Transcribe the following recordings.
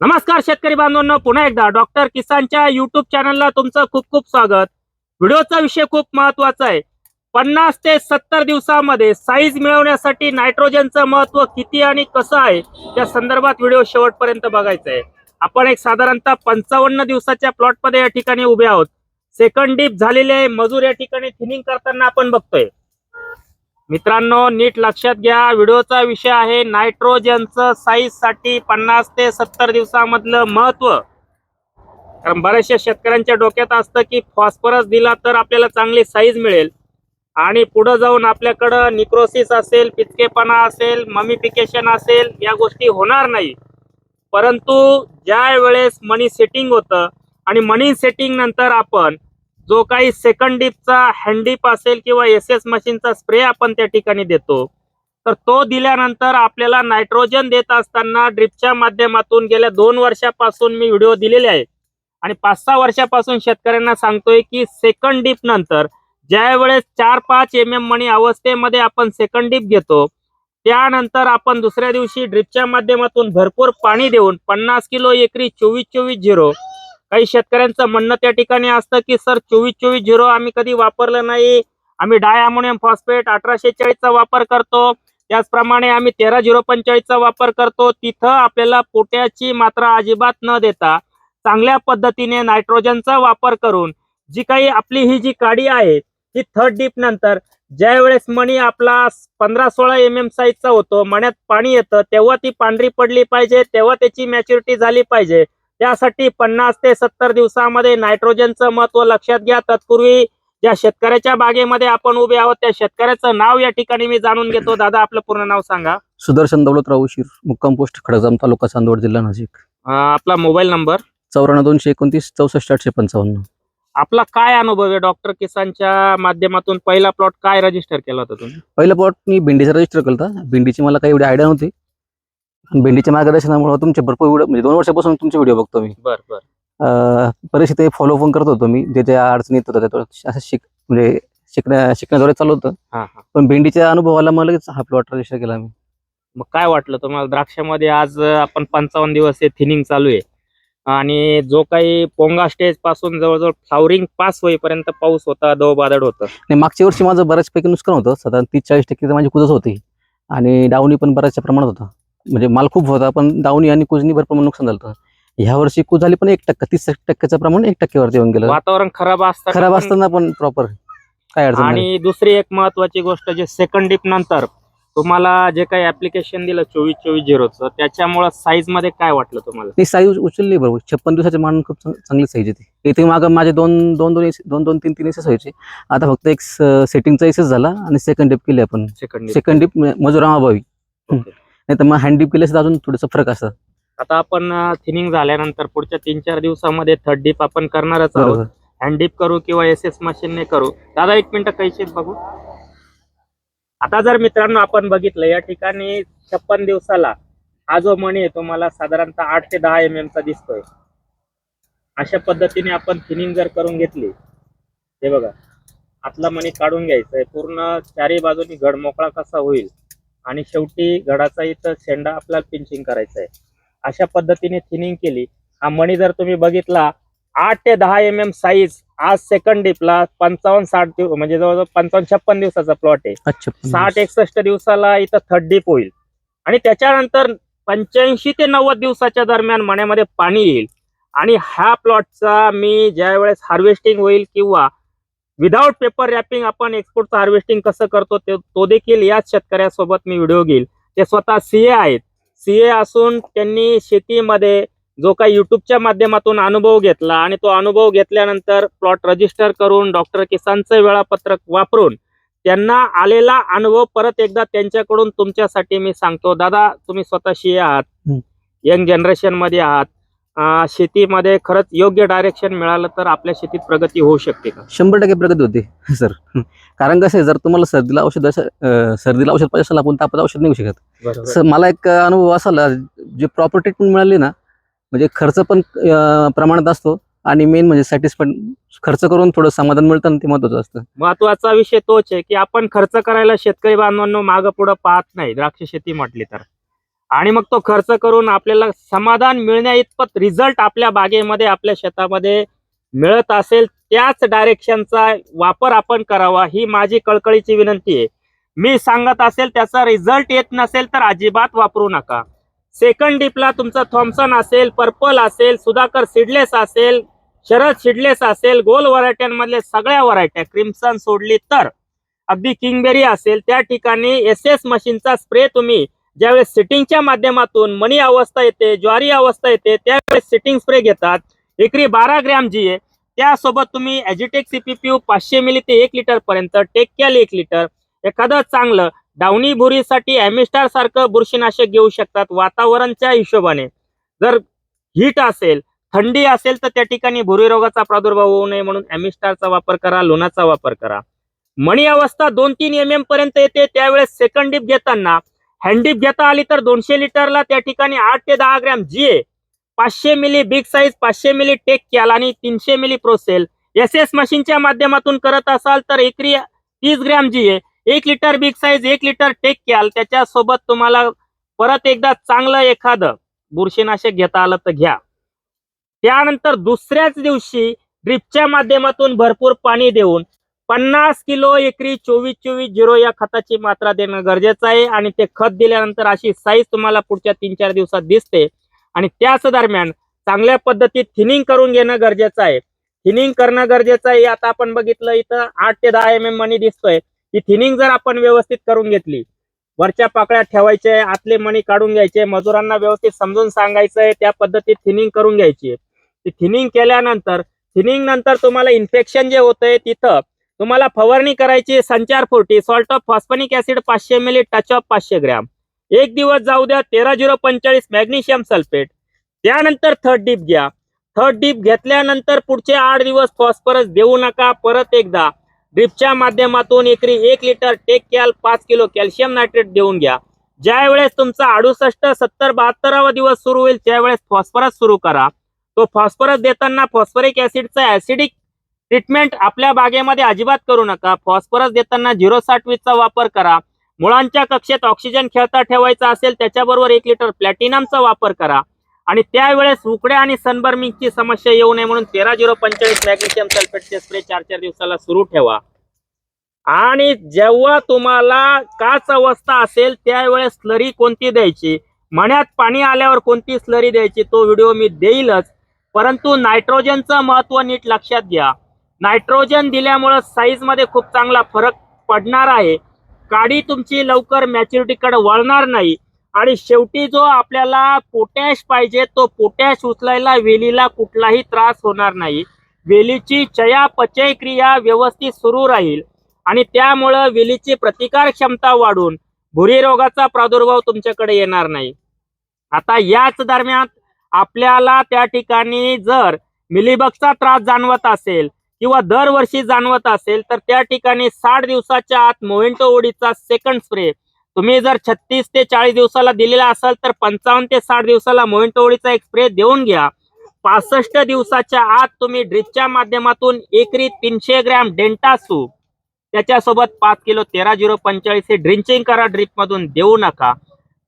नमस्कार शेतकरी बांधवांना पुन्हा एकदा डॉक्टर किसानच्या युट्यूब चॅनलला तुमचं खूप खूप स्वागत. व्हिडिओचा विषय खूप महत्त्वाचा आहे. पन्नास ते सत्तर दिवसामध्ये साईज मिळवण्यासाठी नायट्रोजनचं महत्त्व किती आणि कसं आहे त्या संदर्भात व्हिडिओ शेवटपर्यंत बघायचा आहे. आपण एक साधारणतः पंचावन्न दिवसाच्या प्लॉटमध्ये या ठिकाणी उभे आहोत. सेकंड डीप झालेले मजूर या ठिकाणी थिनिंग करताना आपण बघतोय. मित्रांनो नीट लक्षात घ्या. व्हिडिओचा विषय आहे नायट्रोजनचं साईजसाठी पन्नास ते सत्तर दिवसामधलं महत्त्व कारण बऱ्याचशा शेतकऱ्यांच्या डोक्यात असतं की फॉस्फरस दिला तर आपल्याला चांगली साईज मिळेल. आणि पुढं जाऊन आपल्याकडं निक्रोसिस असेल पिचकेपणा असेल ममिफिकेशन असेल या गोष्टी होणार नाही. परंतु ज्या वेळेस मनी सेटिंग होतं आणि मनी सेटिंग नंतर आपण जो काही सेकंड डिपचा हँडीप असेल किंवा एस एस मशीनचा स्प्रे आपण त्या ठिकाणी देतो. तर तो दिल्यानंतर आपल्याला नायट्रोजन देत असताना ड्रिपच्या माध्यमातून गेल्या दोन वर्षापासून मी व्हिडिओ दिलेले आहे. आणि पाच सहा वर्षापासून शेतकऱ्यांना सांगतोय की सेकंड डिप नंतर ज्या वेळेस चार पाच एम एम मणी अवस्थेमध्ये आपण सेकंड डिप घेतो त्यानंतर आपण दुसऱ्या दिवशी ड्रिपच्या माध्यमातून भरपूर पाणी देऊन पन्नास किलो एकरी चोवीस चोवीस झिरो काही शेतकऱ्यांचं म्हणणं त्या ठिकाणी असतं की सर चोवीस चोवीस झिरो आम्ही कधी वापरलं नाही. आम्ही डाय अमोनियम फॉस्फेट अठराशे चाळीसचा वापर करतो. त्याचप्रमाणे आम्ही तेरा झिरो पंचेचाळीसचा वापर करतो. तिथं आपल्याला पोट्याची मात्रा अजिबात न देता चांगल्या पद्धतीने नायट्रोजनचा वापर करून जी काही आपली ही जी काडी आहे ती थर्ड डीप नंतर ज्या वेळेस मणी आपला पंधरा सोळा एम एम साईजचा होतो मण्यात पाणी येतं तेव्हा ती पांढरी पडली पाहिजे तेव्हा त्याची मॅच्युरिटी झाली पाहिजे. त्यासाठी पन्नास ते सत्तर दिवसामध्ये नायट्रोजनचं महत्त्व लक्षात घ्या. तत्पूर्वी ज्या शेतकऱ्याच्या बागेमध्ये आपण उभे आहोत त्या शेतकऱ्याचं नाव या ठिकाणी मी जाणून घेतो. दादा आपलं पूर्ण नाव सांगा. सुदर्शन दौलतराव उशीर मुक्काम पोस्ट खडगाम तालुका चांदवड जिल्हा नाशिक. आपला मोबाईल नंबर? चौऱ्याण्णव दोनशे एकोणतीस चौसष्ट आठशे पंचावन्न. आपला काय अनुभव आहे डॉक्टर किसानच्या माध्यमातून? पहिला प्लॉट काय रजिस्टर केला होता तुम्ही? पहिलं प्लॉट मी भेंडीचा रजिस्टर केला होता. भेंडीची मला काही एवढी आयडिया नव्हती. भेंडीच्या मार्गदर्शनामुळे तुमचे भरपूर व्हिडिओ म्हणजे दोन वर्षापासून तुमचे व्हिडिओ बघतो मी. बर बर. बरेचसे ते फॉलो पण करत होतो मी. जे ज्या अडचणी येत होत्या त्या असं शिक म्हणजे शिकण्या शिकण्याद्वारे चालू होतं. हा हा. पण भेंडीच्या अनुभवाला मला लगेच हा प्लॉट रजिस्टर केला मी. मग काय वाटलं तुम्हाला? द्राक्षामध्ये आज आपण पंचावन्न दिवस हे थिनिंग चालू आहे. आणि जो काही पोंगा स्टेजपासून जवळजवळ फ्लावरिंग पास होईपर्यंत पाऊस होता दव बादड होतं. नाही मागच्या वर्षी माझं बऱ्याचपैकी नुकसान होतं. साधारण तीस चाळीस टक्के तर माझी कुजच होती. आणि डावणी पण बऱ्याचशा प्रमाणात होता. म्हणजे माल खूप होता पण डावणी आणि कुजनी भरपूर नुकसान झालं ह्या वर्षी कुज झाली पण एक टक्का तीस टक्क्याचं प्रमाण एक टक्क्यावरती येऊन गेलं. वातावरण खराब असतं खराब असताना पण प्रॉपर काय अडचण आणि दुसरी एक महत्वाची गोष्ट जे सेकंड डिप नंतर तुम्हाला जे काही ऍप्लिकेशन दिलं चोवीस चोवीस झिरोचं त्याच्यामुळे साईजमध्ये काय वाटलं तुम्हाला? ती साईज उचलली बरोबर. छप्पन दिवसाचे मान खूप चांग- चांगली साईज येते इथे मागं माझे दोन दोन दोन दोन दोन तीन तीन एसेस व्हायचे. आता फक्त एक सेटिंगचा एसेस झाला आणि सेकंड डिप केली आपण. सेकंड सेकंड डिप मजुरामाभावी. नाही तर मग हँड डिप केल्यास अजून थोडंसं फरक असतं आता आपण थिनिंग झाल्यानंतर पुढच्या तीन चार दिवसामध्ये थर्ड डिप आपण करणारच आहोत. बरोबर. हँड डिप करू किंवा एस एस मशीनने करू. दादा एक मिनिट कैसे बघू. आता जर मित्रांनो आपण बघितलं या ठिकाणी छप्पन दिवसाला हा जो मणी आहे तुम्हाला साधारणतः आठ ते दहा एम चा दिसतोय. अशा पद्धतीने आपण थिनिंग जर करून घेतली हे बघा. आतला मणी काढून घ्यायचा पूर्ण चारही बाजूनी घड मोकळा कसा होईल? आणि शेवटी घडाचा इथं शेंडा आपल्याला पिंचिंग करायचा आहे. अशा पद्धतीने थिनिंग केली. हा मणी जर तुम्ही बघितला आठ ते दहा एम एम साईज आज सेकंड डिपला पंचावन्न साठ दिवस म्हणजे जवळजवळ पंचावन्न छप्पन दिवसाचा प्लॉट आहे. साठ एकसष्ट दिवसाला इथं थर्ड डीप होईल. आणि त्याच्यानंतर पंच्याऐंशी ते नव्वद दिवसाच्या दरम्यान मण्यामध्ये पाणी येईल. आणि ह्या प्लॉटचा मी ज्या वेळेस हार्वेस्टिंग होईल किंवा विदाऊट पेपर रॅपिंग आपण एक्सपोर्टचं हार्वेस्टिंग कसं करतो ते तो देखील याच शेतकऱ्यासोबत मी व्हिडिओ घेईल. ते स्वतः सीए आहेत. सीए असून त्यांनी शेतीमध्ये जो काही युट्यूबच्या माध्यमातून अनुभव घेतला आणि तो अनुभव घेतल्यानंतर प्लॉट रजिस्टर करून डॉक्टर किसानचं वेळापत्रक वापरून त्यांना आलेला अनुभव परत एकदा त्यांच्याकडून तुमच्यासाठी मी सांगतो. दादा तुम्ही स्वतः शिये आहात. यंग जनरेशनमध्ये आहात. शेतीमध्ये खरंच योग्य डायरेक्शन मिळालं तर आपल्या शेतीत प्रगती होऊ शकते का? शंभर टक्के प्रगती होते सर. कारण कसं आहे जर तुम्हाला सर्दीला औषध सर्दीला औषध पाहिजे असेल आपण तापात औषध नाही घेऊ शकत सर मला एक अनुभव असा आला जे प्रॉपर ट्रीटमेंट मिळाली ना म्हणजे खर्च पण प्रमाणात असतो आणि मेन म्हणजे सॅटिस्फाईड खर्च करून थोडं समाधान मिळतं ते महत्वाचं असतं. महत्त्वाचा विषय तोच आहे की आपण खर्च करायला शेतकरी बांधवांनो मागं पुढं पाहत नाही द्राक्ष शेती म्हटली तर. आणि मग तो खर्च करून आपल्याला समाधान मिळण्या इतपत रिझल्ट आपल्या बागेमध्ये आपल्या शेतामध्ये मिळत असेल त्याच डायरेक्शनचा वापर आपण करावा ही माझी कळकळीची विनंती आहे. मी सांगत असेल त्याचा रिझल्ट येत नसेल तर अजिबात वापरू नका. सेकंड डिपला तुमचा थॉम्सन असेल पर्पल असेल सुधाकर सिडलेस असेल शरद सिडलेस असेल गोल व्हरायट्यांमधले सगळ्या व्हरायट्या क्रिम्सन सोडली तर. अगदी किंगबेरी असेल त्या ठिकाणी एस एस मशीनचा स्प्रे तुम्ही ज्यावेळेस सिटिंगच्या माध्यमातून मनी अवस्था येते ज्वारी अवस्था येते त्यावेळेस सिटिंग स्प्रे घेतात. एकरी बारा ग्रॅम जी आहे त्यासोबत तुम्ही ॲजिटेक सीपीपीयू पाचशे मिली ते एक लिटर पर्यंत टेक्कॅल एक लिटर एखादं चांगलं डावणी भुरीसाठी ॲमिस्टार सारखं बुरशीनाशक घेऊ शकतात वातावरणच्या हिशोबाने. जर हीट असेल थंडी असेल तर त्या ठिकाणी भुरी रोगाचा प्रादुर्भाव होऊ नये म्हणून ॲमिस्टारचा वापर करा लोणाचा वापर करा. मणी अवस्था दोन तीन एम एम पर्यंत येते त्यावेळेस सेकंड डीप घेताना हँडीप घेता आली तर दोनशे लिटरला त्या ठिकाणी आठ ते दहा ग्रॅम जी ए पाचशे मिली बिग साईज पाचशे मिली टेक कॅल आणि तीनशे मिली प्रोसेल एस एस मशीनच्या माध्यमातून करत असाल तर एकरी तीस ग्रॅम जी ए एक लिटर बिग साईज एक लिटर टेक कॅल. त्याच्यासोबत तुम्हाला परत एकदा चांगलं एखादं बुरशीनाशक घेता आलं तर घ्या. त्यानंतर दुसऱ्याच दिवशी ड्रिपच्या माध्यमातून भरपूर पाणी देऊन पन्नास किलो एकरी चोवीस चोवीस झिरो या खताची मात्रा देणं गरजेचं आहे आणि ते खत दिल्यानंतर अशी साईज तुम्हाला पुढच्या तीन चार दिवसात दिसते. आणि त्याच दरम्यान चांगल्या पद्धतीत थिनिंग करून घेणं गरजेचं आहे. थिनिंग करणं गरजेचं आहे. आता आपण बघितलं इथं आठ ते दहा एम एम मनी दिसतोय. ही थिनिंग जर आपण व्यवस्थित करून घेतली वरच्या पाकळ्या ठेवायचे आतले मणी काढून घ्यायचे मजुरांना व्यवस्थित समजून सांगायचंय त्या पद्धतीत थिनिंग करून घ्यायची ती थिनिंग केल्यानंतर थिनिंग नंतर तुम्हाला इन्फेक्शन जे होतंय तिथं तुम्हाला फवारणी करायची संचार forty salt of phosphonic acid पाचशे मिली टच ऑफ पाचशे ग्रॅम. एक दिवस जाऊ द्या तेरा झिरो पंचेचाळीस मॅग्नेशियम सल्फेट त्यानंतर थर्ड डीप घ्या. थर्ड डीप घेतल्यानंतर पुढचे आठ दिवस फॉस्फरस देऊ नका परत एकदा. ड्रिपच्या माध्यमातून एकरी एक लिटर टेक कॅल पाच किलो कॅल्शियम नायट्रेट देऊन घ्या. ज्या वेळेस तुमचा अडुसष्ट सत्तर बहात्तरावा दिवस सुरू होईल त्यावेळेस फॉस्फरस सुरू करा. तो फॉस्फरस देताना फॉस्फरिक ऍसिडचा ऍसिडिक ट्रीटमेंट आपल्या बागेमध्ये अजिबात करू नका. फॉस्फरस देताना झिरो साठवीचा वापर करा. मुळांच्या कक्षेत ऑक्सिजन खेळता ठेवायचा असेल त्याच्याबरोबर एक लिटर प्लॅटिनमचा वापर करा. आणि त्यावेळेस उकड्या आणि सनबर्मिंगची समस्या येऊ नये म्हणून तेरा झिरो पंचेचाळीस मॅग्नेशियम सल्फेटचे स्प्रे चार चार दिवसाला सुरू ठेवा. आणि जेव्हा तुम्हाला काच अवस्था असेल त्यावेळेस स्लरी कोणती द्यायची? मण्यात पाणी आल्यावर कोणती स्लरी द्यायची? तो व्हिडिओ मी देईलच. परंतु नायट्रोजनचं महत्त्व नीट लक्षात घ्या. नायट्रोजन दिल्यामुळं साईजमध्ये खूप चांगला फरक पडणार आहे. काडी तुमची लवकर मॅच्युरिटीकडे वळणार नाही. आणि शेवटी जो आपल्याला पोटॅश पाहिजे तो पोटॅश उचलायला वेलीला कुठलाही त्रास होणार नाही. वेलीची चयापचय क्रिया व्यवस्थित सुरू राहील. आणि त्यामुळं वेलीची प्रतिकार क्षमता वाढून भुरी रोगाचा प्रादुर्भाव तुमच्याकडे येणार नाही. आता याच दरम्यान आपल्याला त्या ठिकाणी जर मिलीबगचा त्रास जाणवत असेल किंवा दरवर्षी जाणवत असेल तर त्या ठिकाणी साठ दिवसाच्या आत मोहेंटो ओडीचा सेकंड स्प्रे तुम्ही जर छत्तीस ते चाळीस दिवसाला दिलेला असाल तर पंचावन्न ते साठ दिवसाला मोहेंटो ओडीचा एक स्प्रे देऊन घ्या. पासष्ट दिवसाच्या आत तुम्ही ड्रिपच्या माध्यमातून एकरी तीनशे ग्रॅम डेंटासू त्याच्यासोबत पाच किलो तेरा झिरो पंचेचाळीस हे ड्रिंचिंग करा ड्रिप मधून देऊ नका.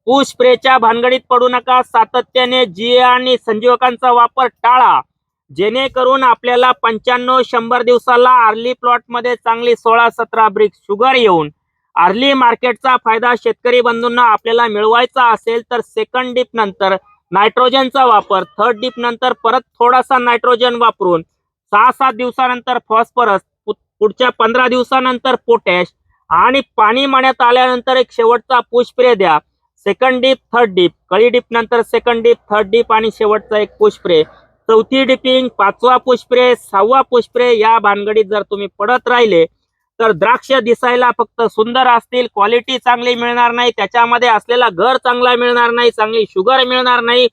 पुश स्प्रेच्या भानगडीत पडू नका सातत्याने जी आणि संजीवकांचा वापर टाळा. जेणेकरून आपल्याला पंच्याण्णव शंभर दिवसाला आर्ली प्लॉटमध्ये चांगली सोळा सतरा ब्रिक शुगर येऊन आर्ली मार्केटचा फायदा शेतकरी बंधूंना आपल्याला मिळवायचा असेल तर सेकंड डिप नंतर नायट्रोजनचा वापर थर्ड डिप नंतर परत थोडासा नायट्रोजन वापरून सहा सात दिवसानंतर फॉस्फरस पुढच्या पंधरा दिवसानंतर पोटॅश आणि पाणी माण्यात आल्यानंतर एक शेवटचा पुष्प्रे द्या. सेकंड डीप थर्ड डीप कळी डीप नंतर सेकंड डीप थर्ड डीप आणि शेवटचा एक पुष्प्रे चौथी डिपिंग पाचवा पुष्प्रे सहावा पुष्प्रे या भानगडीत जर तुम्ही पडत राहिले तर द्राक्ष दिसायला फक्त सुंदर असतील क्वालिटी चांगली मिळणार नाही त्याच्यामध्ये असलेला घर चांगला मिळणार नाही चांगली शुगर मिळणार नाही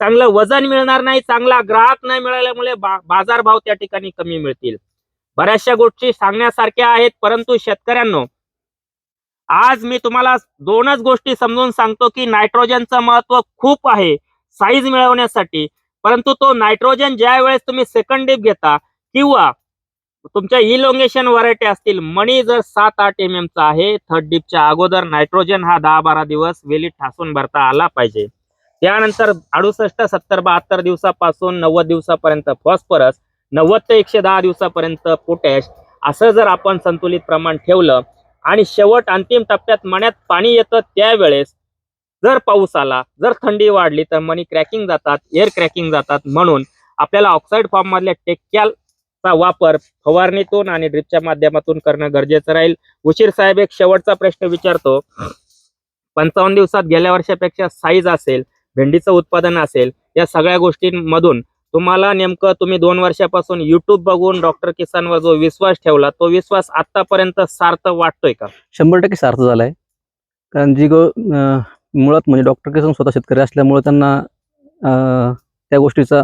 चांगलं वजन मिळणार नाही चांगला ग्राहक नाही मिळाल्यामुळे बा- बाजारभाव त्या ठिकाणी कमी मिळतील. बऱ्याचशा गोष्टी सांगण्यासारख्या आहेत परंतु शेतकऱ्यांनो आज मी तुम्हाला दोनच गोष्टी समजून सांगतो की नायट्रोजनचं महत्त्व खूप आहे. साईज मिळवण्यासाठी परंतु तो नायट्रोजन ज्या वेळेस तुम्ही सेकंड डीप घेता किंवा तुमच्या इलोंगेशन व्हरायटी असतील मणी जर सात आठ एम एम चा आहे थर्ड डिपच्या अगोदर नायट्रोजन हा दहा बारा दिवस वेली ठासून भरता आला पाहिजे. त्यानंतर अडुसष्ट सत्तर बहात्तर दिवसापासून नव्वद दिवसापर्यंत फॉस्फरस नव्वद ते एकशे दहा दिवसापर्यंत पोटॅश असं जर आपण संतुलित प्रमाण ठेवलं आणि शेवट अंतिम टप्प्यात मण्यात पाणी येतं त्यावेळेस जर पाऊस आला जर थंडी वाढली तर मनी क्रॅकिंग जातात एअर क्रॅकिंग जातात. म्हणून आपल्याला ऑक्साईड फॉर्म मधल्या टेक्कॅलचा वापर फवारणीतून आणि ड्रिपच्या माध्यमातून करणं गरजेचं राहील. उशीर साहेब एक शेवटचा प्रश्न विचारतो. पंचावन्न दिवसात गेल्या वर्षापेक्षा साईज असेल भेंडीचं उत्पादन असेल या सगळ्या गोष्टींमधून तुम्हाला नेमकं तुम्ही दोन वर्षापासून युट्यूब बघून डॉक्टर किसानवर जो विश्वास ठेवला तो विश्वास आतापर्यंत सार्थ वाटतोय का? शंभर टक्के सार्थ झालाय. कारण जी गो मुळात म्हणजे डॉक्टर किसन स्वतः शेतकरी असल्यामुळे त्यांना त्या गोष्टीचा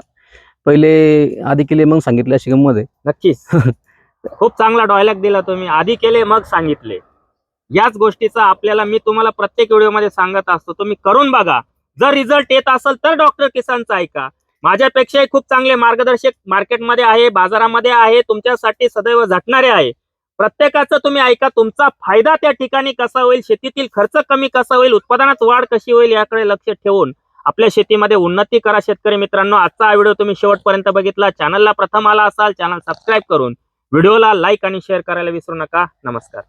पहिले आधी केले मग सांगितले अशी गंमत आहे. नक्कीच. खूप चांगला डायलॉग दिला तुम्ही. आधी केले मग सांगितले. याच गोष्टीचा आपल्याला मी तुम्हाला प्रत्येक व्हिडिओमध्ये सांगत असतो तुम्ही करून बघा. जर रिझल्ट येत असेल तर डॉक्टर किसानचा ऐका. माझ्यापेक्षाही खूप चांगले मार्गदर्शक मार्केटमध्ये आहे बाजारामध्ये आहे तुमच्यासाठी सदैव झटणारे आहे. प्रत्येकाचं तुम्ही ऐका तुमचा फायदा त्या ठिकाणी कसा होईल शेतीतील खर्च कमी कसा होईल उत्पादनात वाढ कशी होईल याकडे लक्ष ठेवून आपल्या शेतीमध्ये उन्नती करा शेतकरी मित्रांनो. आजचा हा व्हिडिओ तुम्ही शेवटपर्यंत बघितला. चॅनलला प्रथम आला असाल चॅनल सबस्क्राईब करून व्हिडिओला लाईक आणि शेअर करायला विसरू नका. नमस्कार.